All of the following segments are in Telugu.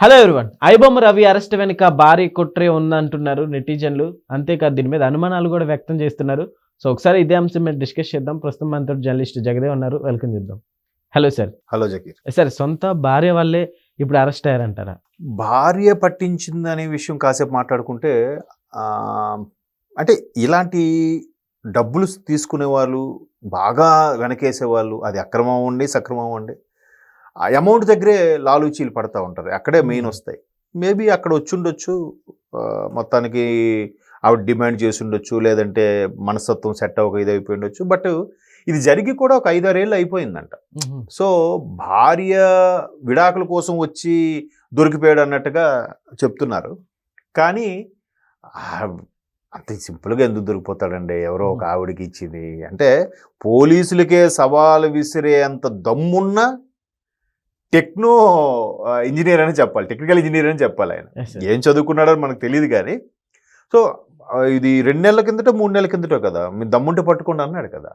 Hello everyone iBomma Ravi arrest వెనుక భారీ కుట్రే ఉందంటున్నారు నెటిజన్లు. అంతేకాదు దీని మీద అనుమానాలు కూడా వ్యక్తం చేస్తున్నారు. సో ఒకసారి ఇదే అంశం మీద డిస్కస్ చేద్దాం. ప్రస్తుతం మనతో జర్నలిస్ట్ జగదే ఉన్నారు. వెల్కమ్ చేద్దాం. Hello sir hello Zakir. Sir సొంత భార్య వల్లే ఇప్పుడు అరెస్ట్ అయ్యారంటారా? భార్య పట్టించింది అనే విషయం కాసేపు మాట్లాడుకుంటే అంటే ఇలాంటి డబ్బులు తీసుకునే వాళ్ళు బాగా వెనకేసే వాళ్ళు అది అక్రమం అవ్వండి సక్రమం అవ్వండి. ఆ అమౌంట్ దగ్గరే లాలూచీలు పడతా ఉంటారు అక్కడే మెయిన్ Hmm. వస్తాయి. మేబీ అక్కడ వచ్చి ఉండొచ్చు ఆ, మొత్తానికి ఆవిడ డిమాండ్ చేసి ఉండొచ్చు లేదంటే మనస్తత్వం సెట్ అవ్వక ఇది అయిపోయి ఉండొచ్చు బట్ ఇది జరిగి కూడా ఒక ఐదారేళ్ళు అయిపోయిందంట. సో భార్య విడాకుల కోసం వచ్చి దొరికిపోయాడు అన్నట్టుగా చెప్తున్నారు. కానీ అంత సింపుల్గా ఎందుకు దొరికిపోతాడండి? ఎవరో ఒక ఆవిడకి ఇచ్చింది. అంటే పోలీసులకే సవాలు విసిరే అంత దమ్మున్న టెక్నో ఇంజనీర్ అని చెప్పాలి. టెక్నికల్ ఇంజనీర్ అని చెప్పాలి ఆయన. ఏం చదువుకున్నాడో మనకు తెలియదు కానీ. సో ఇది రెండు నెలల కిందటో మూడు నెలల కిందటో కదా మీరు దమ్ముంటే పట్టుకోండి అన్నాడు కదా.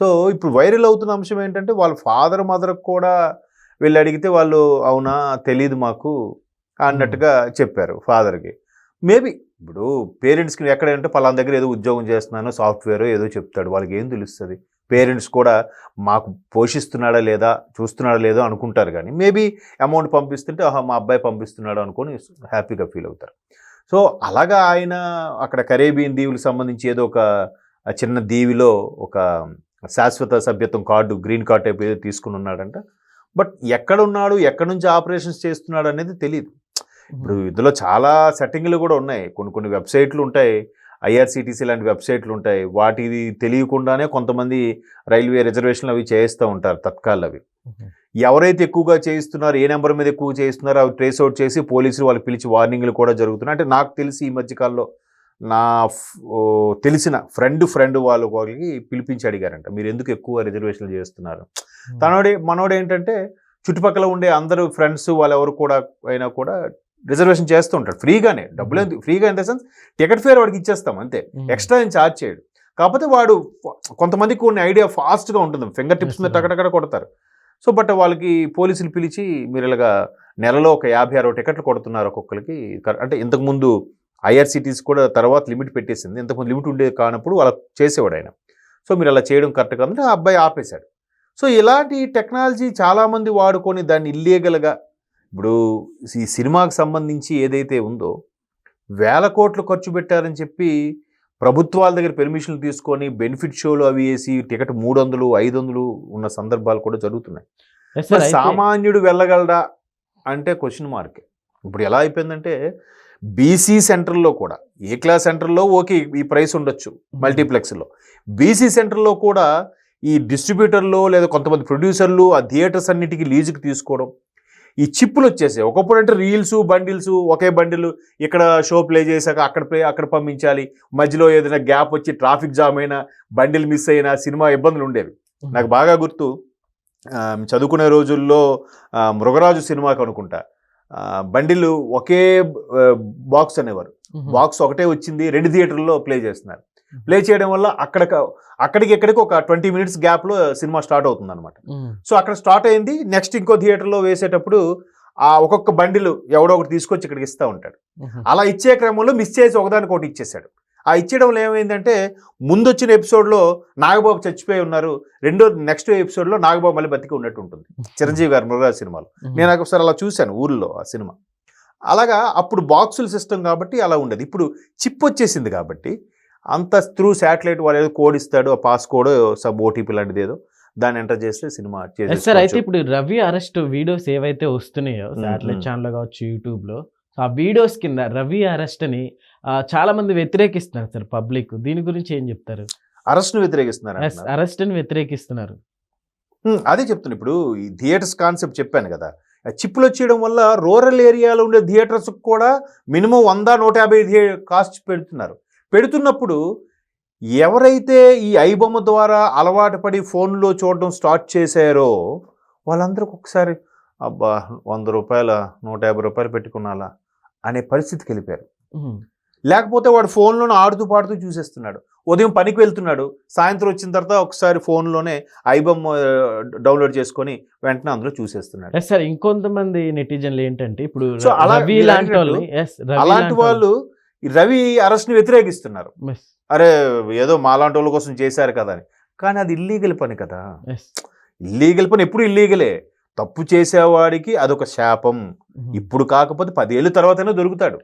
సో ఇప్పుడు వైరల్ అవుతున్న అంశం ఏంటంటే వాళ్ళ ఫాదర్ మదర్ కూడా వెళ్ళి అడిగితే వాళ్ళు అవునా తెలియదు మాకు అన్నట్టుగా చెప్పారు ఫాదర్కి. మేబీ ఇప్పుడు పేరెంట్స్కి ఎక్కడంటే పలానా దగ్గర ఏదో ఉద్యోగం చేస్తున్నానో సాఫ్ట్వేర్ ఏదో చెప్తాడు వాళ్ళకి ఏం తెలుస్తుంది? పేరెంట్స్ కూడా మాకు పోషిస్తున్నాడా లేదా చూస్తున్నాడా లేదో అనుకుంటారు కానీ మేబీ అమౌంట్ పంపిస్తుంటే ఆహా మా అబ్బాయి పంపిస్తున్నాడు అనుకొని హ్యాపీగా ఫీల్ అవుతారు. సో అలాగా ఆయన అక్కడ కరేబియన్ దీవులకు సంబంధించి ఏదో ఒక చిన్న దీవిలో ఒక శాశ్వత సభ్యత్వం కార్డు గ్రీన్ కార్డ్ టైప్ ఏదో తీసుకుని ఉన్నాడంట. బట్ ఎక్కడ ఉన్నాడు ఎక్కడి నుంచి ఆపరేషన్స్ చేస్తున్నాడు అనేది తెలియదు ఇప్పుడు ఇందులో చాలా సెట్టింగ్లు కూడా ఉన్నాయి. కొన్ని కొన్ని వెబ్సైట్లు ఉంటాయి. ఐఆర్సిటీసీ లాంటి వెబ్సైట్లు ఉంటాయి. వాటిది తెలియకుండానే కొంతమంది రైల్వే రిజర్వేషన్లు అవి చేయిస్తూ ఉంటారు తత్కాల్ అవి. ఎవరైతే ఎక్కువగా చేయిస్తున్నారో ఏ నెంబర్ మీద ఎక్కువ చేయిస్తున్నారో అవి ట్రేస్ అవుట్ చేసి పోలీసులు వాళ్ళు పిలిచి వార్నింగ్లు కూడా జరుగుతున్నాయి. అంటే నాకు తెలిసి ఈ మధ్యకాలంలో నా తెలిసిన ఫ్రెండ్ ఫ్రెండ్ వాళ్ళు వాళ్ళకి పిలిపించి అడిగారంట. మీరు ఎందుకు ఎక్కువ రిజర్వేషన్లు చేస్తున్నారు? తనోడే మనోడు ఏంటంటే చుట్టుపక్కల ఉండే అందరూ ఫ్రెండ్స్ వాళ్ళెవరు కూడా అయినా కూడా రిజర్వేషన్ చేస్తూ ఉంటాడు. ఫ్రీగానే. డబ్బులు ఎందుకు? ఫ్రీగా in the sense ticket fare వాడికి ఇచ్చేస్తాం అంతే. ఎక్స్ట్రా ఏం ఛార్జ్ చేయడు. కాకపోతే వాడు కొంతమందికి కొన్ని ఐడియా ఫాస్ట్గా ఉంటుంది. ఫింగర్ టిప్స్ మీద. టకటకట కొడతారు. సో బట్ వాళ్ళకి పోలీసులు పిలిచి మీరు ఇలాగా నెలలో ఒక యాభై అరవై టికెట్లు కొడుతున్నారు ఒక్కొక్కరికి. కర- అంటే ఇంతకుముందు ఐఆర్సిటీస్ కూడా తర్వాత లిమిట్ పెట్టేసింది. ఇంతకుముందు లిమిట్ ఉండేది కానప్పుడు అలా చేసేవాడు ఆయన. సో మీరు అలా చేయడం కరెక్ట్ కాదంటే ఆ అబ్బాయి ఆపేశాడు. సో ఇలాంటి టెక్నాలజీ చాలామంది వాడుకొని దాన్ని ఇల్లీగల్గా ఇప్పుడు ఈ సినిమాకి సంబంధించి ఏదైతే ఉందో వేల కోట్లు ఖర్చు పెట్టారని చెప్పి ప్రభుత్వాల దగ్గర పెర్మిషన్లు తీసుకొని బెనిఫిట్ షోలు అవి వేసి టికెట్ మూడు వందలు ఐదు వందలు ఉన్న సందర్భాలు కూడా జరుగుతున్నాయి. సామాన్యుడు వెళ్ళగలడా అంటే క్వశ్చన్ మార్క్ ఇప్పుడు ఎలా అయిపోయిందంటే బీసీ సెంటర్లో కూడా ఏ క్లాస్ సెంటర్లో ఓకే ఈ ప్రైస్ ఉండొచ్చు మల్టీప్లెక్స్లో బీసీ సెంటర్లో కూడా ఈ డిస్ట్రిబ్యూటర్లు లేదా కొంతమంది ప్రొడ్యూసర్లు ఆ థియేటర్స్ అన్నిటికీ లీజుకి తీసుకోవడం ఈ చిప్పులు వచ్చేసాయి ఒకప్పుడు అంటే రీల్స్ బండిల్స్ ఒకే బండిల్ ఇక్కడ షో ప్లే చేశాక అక్కడ ప్లే అక్కడ పంపించాలి మధ్యలో ఏదైనా గ్యాప్ వచ్చి ట్రాఫిక్ జామ్ అయినా బండిల్ మిస్ అయినా సినిమా ఇబ్బందులు ఉండేవి. నాకు బాగా గుర్తు చదువుకునే రోజుల్లో మృగరాజు సినిమాకి అనుకుంటా బండిలు ఒకే బాక్స్ అనేవారు. బాక్స్ ఒకటే వచ్చింది రెండు థియేటర్లో ప్లే చేస్తున్నారు. ప్లే చేయడం వల్ల అక్కడ అక్కడికి ఎక్కడికి ఒక ట్వంటీ మినిట్స్ గ్యాప్లో సినిమా స్టార్ట్ అవుతుంది అనమాట. సో అక్కడ స్టార్ట్ అయింది నెక్స్ట్ ఇంకో థియేటర్లో వేసేటప్పుడు ఆ ఒక్కొక్క బండిలు ఎవడో ఒకటి తీసుకొచ్చి ఇక్కడికి ఇస్తూ ఉంటాడు. అలా ఇచ్చే క్రమంలో మిస్ చేసి ఒకదానికి ఒకటి ఇచ్చేసాడు ఆ ఇచ్చేయడం వల్ల ఏమైందంటే ముందు వచ్చిన ఎపిసోడ్లో నాగబాబు చచ్చిపోయి ఉన్నారు రెండో నెక్స్ట్ ఎపిసోడ్లో నాగబాబు మళ్ళీ బతికి ఉన్నట్టు ఉంటుంది. చిరంజీవి గారు మృగరాజ్ సినిమాలో. నేను ఒకసారి అలా చూశాను ఊర్లో ఆ సినిమా. అలాగా అప్పుడు బాక్సుల సిస్టమ్ కాబట్టి అలా ఉండేది ఇప్పుడు చిప్ వచ్చేసింది కాబట్టి అంత త్రూ శాటిలైట్ వాడు ఏదో కోడ్ ఇస్తాడు ఆ పాస్ కోడ్ సబ్ ఓటీపీ లాంటిది ఏదో దాన్ని ఎంటర్ చేస్తే సినిమా సార్ అయితే. ఇప్పుడు రవి అరెస్ట్ వీడియోస్ ఏవైతే వస్తున్నాయో మ్మ్. ఛానల్ కావచ్చు యూట్యూబ్లో సో ఆ వీడియోస్ కింద రవి అరెస్ట్ అని చాలా మంది వ్యతిరేకిస్తున్నారు సార్ పబ్లిక్ దీని గురించి ఏం చెప్తారు అరెస్ట్ను వ్యతిరేకిస్తున్నారు అంటున్నారు. అరెస్ట్ అని వ్యతిరేకిస్తున్నారు అదే చెప్తున్నా ఇప్పుడు ఈ థియేటర్స్ కాన్సెప్ట్ చెప్పాను కదా చిప్పులు వచ్చేయడం వల్ల రూరల్ ఏరియాలో ఉండే థియేటర్స్ కూడా మినిమం వంద నూట యాభై కాస్ట్ పెడుతున్నారు. పెడుతున్నప్పుడు ఎవరైతే ఈ ఐబొమ్మ ద్వారా అలవాటు పడి ఫోన్లో చూడడం స్టార్ట్ చేశారో వాళ్ళందరికి ఒకసారి అబ్బా వంద రూపాయల నూట యాభై రూపాయలు పెట్టుకున్నాలా? అనే పరిస్థితికి వెళ్ళిపోయారు. లేకపోతే వాడు ఫోన్లోనే ఆడుతూ పాడుతూ చూసేస్తున్నాడు. ఉదయం పనికి వెళ్తున్నాడు. సాయంత్రం వచ్చిన తర్వాత ఒకసారి ఫోన్లోనే ఐబమ్ డౌన్లోడ్ చేసుకొని వెంటనే అందులో చూసేస్తున్నాడు. సార్ ఇంకొంతమంది నెటిజన్లు ఏంటంటే ఇప్పుడు అలాంటి లాంటి వాళ్ళు రవి అరెస్ట్ని వ్యతిరేకిస్తున్నారు. అరే ఏదో మాలాంటి వాళ్ళ కోసం చేశారు కదా అని. కానీ అది ఇల్లీగల్ పని కదా. ఇల్లీగల్ పని ఎప్పుడు ఇల్లీగలే తప్పు చేసేవాడికి అదొక శాపం. Mhm. ఇప్పుడు కాకపోతే పదేళ్ళ తర్వాతైనా దొరుకుతాడు.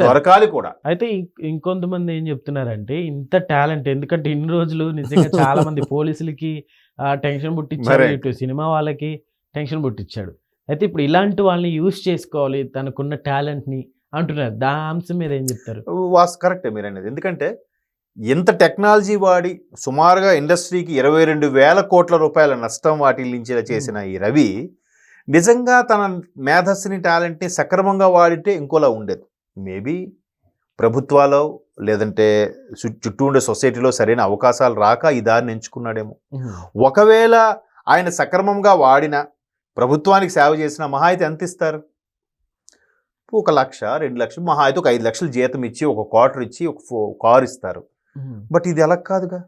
దొరకాలి కూడా. అయితే ఇంకొంతమంది ఏం చెప్తున్నారంటే ఇంత టాలెంట్ ఎందుకంటే ఇన్ని రోజులు నిజంగా చాలా మంది పోలీసులకి టెన్షన్ పుట్టించారు. ఇటు సినిమా వాళ్ళకి టెన్షన్ పుట్టించాడు. అయితే ఇప్పుడు ఇలాంటి వాళ్ళని యూజ్ చేసుకోవాలి తనకున్న టాలెంట్ని అంటున్నారు. దా అంశం మీద ఏం చెప్తారు? వాస్ కరెక్టే మీరు అనేది ఎందుకంటే ఎంత టెక్నాలజీ వాడి సుమారుగా ఇండస్ట్రీకి ఇరవై రెండు వేల కోట్ల రూపాయల నష్టం వాటిల్లించేలా చేసిన ఈ రవి నిజంగా తన మేధస్సుని టాలెంట్ని సక్రమంగా వాడితే ఇంకోలా ఉండేది. మేబీ ప్రభుత్వాలు లేదంటే చుట్టూ ఉండే సొసైటీలో సరైన అవకాశాలు రాక ఈ దారిని ఎంచుకున్నాడేమో. ఒకవేళ ఆయన సక్రమంగా వాడిన ప్రభుత్వానికి సేవ చేసిన మహా అయితే ఎంత ఇస్తారు? ఒక లక్ష రెండు లక్షలు మహా అయితే ఒక ఐదు లక్షలు జీతం ఇచ్చి ఒక క్వార్టర్ ఇచ్చి ఒక ఫో- కారు ఇస్తారు. బట్ ఇది ఎలా కాదుగా?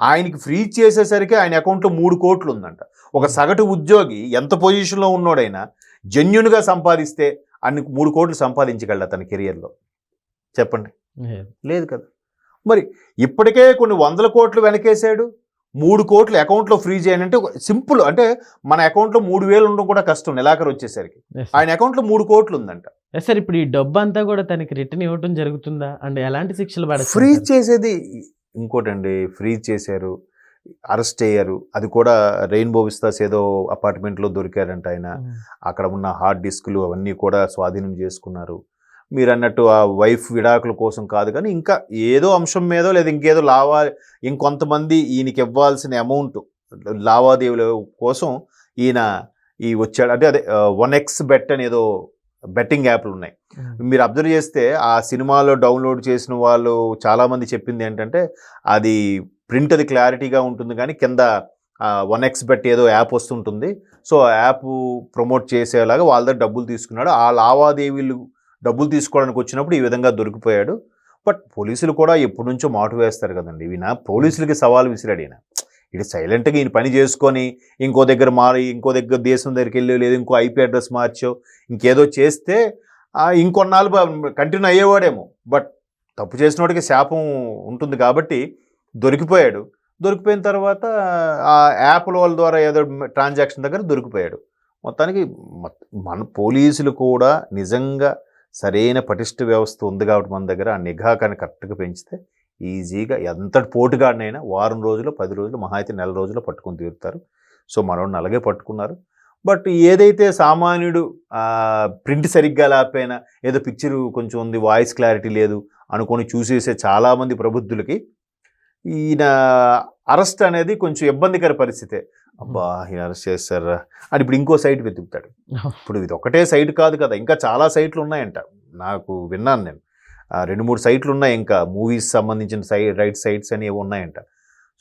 ఆయనకి ఫ్రీ చేసేసరికి ఆయన అకౌంట్లో మూడు కోట్లు ఉందంట. ఒక సగటు ఉద్యోగి ఎంత పొజిషన్లో ఉన్నోడైనా జెన్యున్గా సంపాదిస్తే అన్ని మూడు కోట్లు సంపాదించగలడు తన కెరియర్లో. చెప్పండి. లేదు. కదా. మరి ఇప్పటికే కొన్ని వందల కోట్లు వెనకేసాడు మూడు కోట్లు అకౌంట్లో ఫ్రీ చేయండి అంటే సింపుల్ అంటే మన అకౌంట్లో మూడు వేలు ఉండడం కూడా కష్టం నెలాఖరు వచ్చేసరికి. ఆయన అకౌంట్లో మూడు కోట్లు ఉందంట. సార్ ఇప్పుడు ఈ డబ్బు అంతా కూడా తనకి రిటర్న్ ఇవ్వడం జరుగుతుందా? అండ్ ఎలాంటి శిక్షలు ఫ్రీజ్ చేసేది ఇంకోటండి. ఫ్రీజ్ చేశారు. అరెస్ట్ అయ్యారు. అది కూడా రెయిన్బో విస్తాస్ ఏదో అపార్ట్మెంట్లో దొరికారంట ఆయన. అక్కడ ఉన్న హార్డ్ డిస్కులు అవన్నీ కూడా స్వాధీనం చేసుకున్నారు. మీరు అన్నట్టు ఆ వైఫ్ విడాకుల కోసం కాదు కానీ ఇంకా ఏదో అంశం మీదో లేదా ఇంకేదో లావా ఇంకొంతమంది ఈయనకి ఇవ్వాల్సిన అమౌంట్ లావాదేవీల కోసం ఈయన ఈ వచ్చాడు. అంటే అదే వన్ ఎక్స్ బెట్ అని ఏదో బెట్టింగ్ యాప్లు ఉన్నాయి. మీరు అబ్జర్వ్ చేస్తే ఆ సినిమాలో డౌన్లోడ్ చేసిన వాళ్ళు చాలామంది చెప్పింది ఏంటంటే అది ప్రింట్ అది క్లారిటీగా ఉంటుంది కానీ కింద వన్ ఎక్స్ బెట్ ఏదో యాప్ వస్తుంటుంది. సో ఆ యాప్ ప్రమోట్ చేసేలాగా వాళ్ళ దగ్గర డబ్బులు తీసుకున్నాడు. ఆ లావాదేవీలు డబ్బులు తీసుకోవడానికి వచ్చినప్పుడు ఈ విధంగా దొరికిపోయాడు. బట్ పోలీసులు కూడా ఎప్పటి నుంచో మాటు వేస్తారు కదండి. ఈయన పోలీసులకి సవాల్ విసిరాడు ఈయన. ఇటు సైలెంట్గా ఈయన పని చేసుకొని ఇంకో దగ్గర మారి ఇంకో దగ్గర దేశం దగ్గరికి వెళ్ళి లేదు ఇంకో ఐపీ అడ్రస్ మార్చో ఇంకేదో చేస్తే ఇంకొన్నాళ్ళు కంటిన్యూ అయ్యేవాడేమో. బట్ తప్పు చేసిన వాడికి శాపం ఉంటుంది కాబట్టి దొరికిపోయాడు. దొరికిపోయిన తర్వాత ఆ యాప్ల వాళ్ళ ద్వారా ఏదో ట్రాన్సాక్షన్ దగ్గర దొరికిపోయాడు. మొత్తానికి మన పోలీసులు కూడా నిజంగా సరైన పటిష్ట వ్యవస్థ ఉంది కాబట్టి మన దగ్గర ఆ నిఘా కానీ కరెక్ట్గా పెంచితే ఈజీగా ఎంతటి పోటుగాడినైనా వారం రోజులు పది రోజులు మహా అయితే నెల రోజులు పట్టుకొని తీరుతారు. సో మనోడిని అలాగే పట్టుకున్నారు. బట్ ఏదైతే సామాన్యుడు ప్రింట్ సరిగ్గా లేకపోయినా ఏదో పిక్చర్ కొంచెం ఉంది వాయిస్ క్లారిటీ లేదు అనుకొని చూసేసే చాలామంది ప్రబుద్ధులకి ఈయన అరెస్ట్ అనేది కొంచెం ఇబ్బందికర పరిస్థితే అబ్బా ఈయన అరెస్ట్ చేస్తారా అని ఇప్పుడు ఇంకో సైట్ వెతుకుతాడు. ఇప్పుడు ఇది ఒకటే సైట్ కాదు కదా ఇంకా చాలా సైట్లు ఉన్నాయంట. నాకు విన్నాను నేను. రెండు మూడు సైట్లు ఉన్నాయి ఇంకా. మూవీస్ సంబంధించిన సై రైట్ సైట్స్ అని ఏవో ఉన్నాయంట.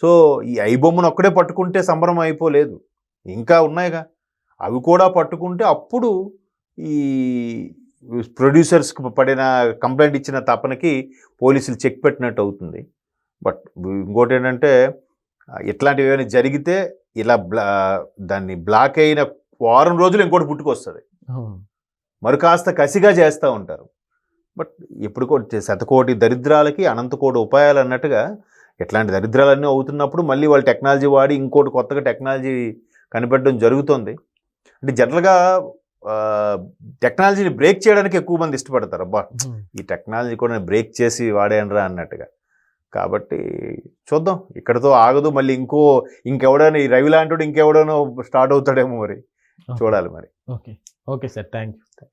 సో ఈ ఐబొమ్మను ఒక్కడే పట్టుకుంటే సంబరం అయిపోలేదు. ఇంకా ఉన్నాయిగా. అవి కూడా పట్టుకుంటే అప్పుడు ఈ ప్రొడ్యూసర్స్కి పడిన కంప్లైంట్ ఇచ్చిన తపనకి పోలీసులు చెక్ పెట్టినట్టు అవుతుంది. బట్ ఇంకోటి ఏంటంటే ఇట్లాంటివి ఏమైనా జరిగితే ఇలా బ్లా దాన్ని బ్లాక్ అయిన వారం రోజులు ఇంకోటి పుట్టుకొస్తుంది. మరి కాస్త కసిగా చేస్తూ ఉంటారు. బట్ ఎప్పుడు కూడా శతకోటి దరిద్రాలకి అనంతకోటి ఉపాయాలు అన్నట్టుగా ఇట్లాంటి దరిద్రాలన్నీ అవుతున్నప్పుడు మళ్ళీ వాళ్ళు టెక్నాలజీ వాడి ఇంకోటి కొత్తగా టెక్నాలజీ కనిపెట్టడం జరుగుతుంది. అంటే జనరల్గా టెక్నాలజీని బ్రేక్ చేయడానికి ఎక్కువ మంది ఇష్టపడతారు. అబ్బా ఈ టెక్నాలజీ కూడా బ్రేక్ చేసి వాడేనరా అన్నట్టుగా. కాబట్టి చూద్దాం. ఇక్కడతో ఆగదు. మళ్ళీ ఇంకో ఇంకెవడైనా ఈ రవి లాంటి ఇంకెవడనో స్టార్ట్ అవుతాడేమో మరి. చూడాలి మరి. Okay. Okay sir. Thank you